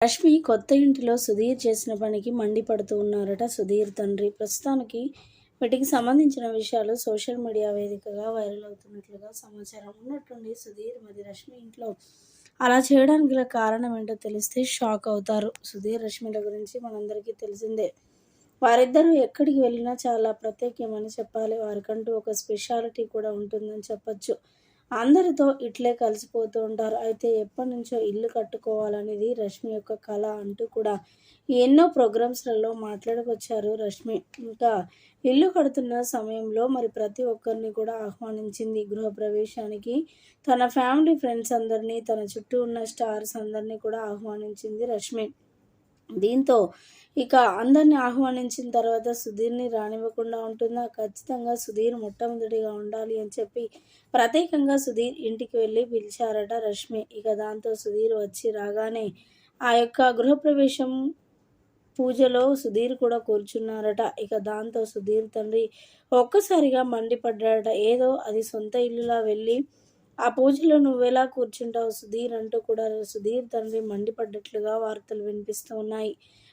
రష్మి కొత్త ఇంటిలో సుధీర్ చేసిన పనికి మండిపడుతూ ఉన్నారట సుధీర్ తండ్రి. ప్రస్తుతానికి వీటికి సంబంధించిన విషయాలు సోషల్ మీడియా వేదికగా వైరల్ అవుతున్నట్లుగా సమాచారం ఉన్నట్టుండి సుధీర్ మరి రష్మి ఇంట్లో అలా చేయడానికి గల కారణం ఏంటో తెలిస్తే షాక్ అవుతారు. సుధీర్ రష్మిల గురించి మనందరికీ తెలిసిందే. వారిద్దరూ ఎక్కడికి వెళ్ళినా చాలా ప్రత్యేకమని చెప్పాలి. వారికంటూ ఒక స్పెషాలిటీ కూడా ఉంటుందని చెప్పొచ్చు. అందరితో ఇట్లే కలిసిపోతూ ఉంటారు. అయితే ఎప్పటి నుంచో ఇల్లు కట్టుకోవాలనేది రష్మి యొక్క కళ అంటూ కూడా ఎన్నో ప్రోగ్రామ్స్లలో మాట్లాడుకొచ్చారు రష్మి. ఇంకా ఇల్లు కడుతున్న సమయంలో మరి ప్రతి ఒక్కరిని కూడా ఆహ్వానించింది గృహప్రవేశానికి తన ఫ్యామిలీ ఫ్రెండ్స్ అందరినీ తన చుట్టూ ఉన్న స్టార్స్ అందరినీ కూడా ఆహ్వానించింది రష్మి. దీంతో ఇక అందరిని ఆహ్వానించిన తర్వాత సుధీర్ని రానివ్వకుండా ఉంటుందా? ఖచ్చితంగా సుధీర్ మొట్టమొదటిగా ఉండాలి అని చెప్పి ప్రత్యేకంగా సుధీర్ ఇంటికి వెళ్ళి పిలిచారట రష్మి. ఇక దాంతో సుధీర్ వచ్చి రాగానే ఆ యొక్క గృహప్రవేశం పూజలో సుధీర్ కూడా కూర్చున్నారట. ఇక దాంతో సుధీర్ తండ్రి ఒక్కసారిగా మండిపడ్డాడట ఏదో అది సొంత ఇల్లులా వెళ్ళి ఆ పూజలో నువ్వెలా కూర్చుంటావు సుధీర్ అంటూ కూడా సుధీర్ తండ్రి మండిపడ్డట్లుగా వార్తలు వినిపిస్తూ ఉన్నాయి.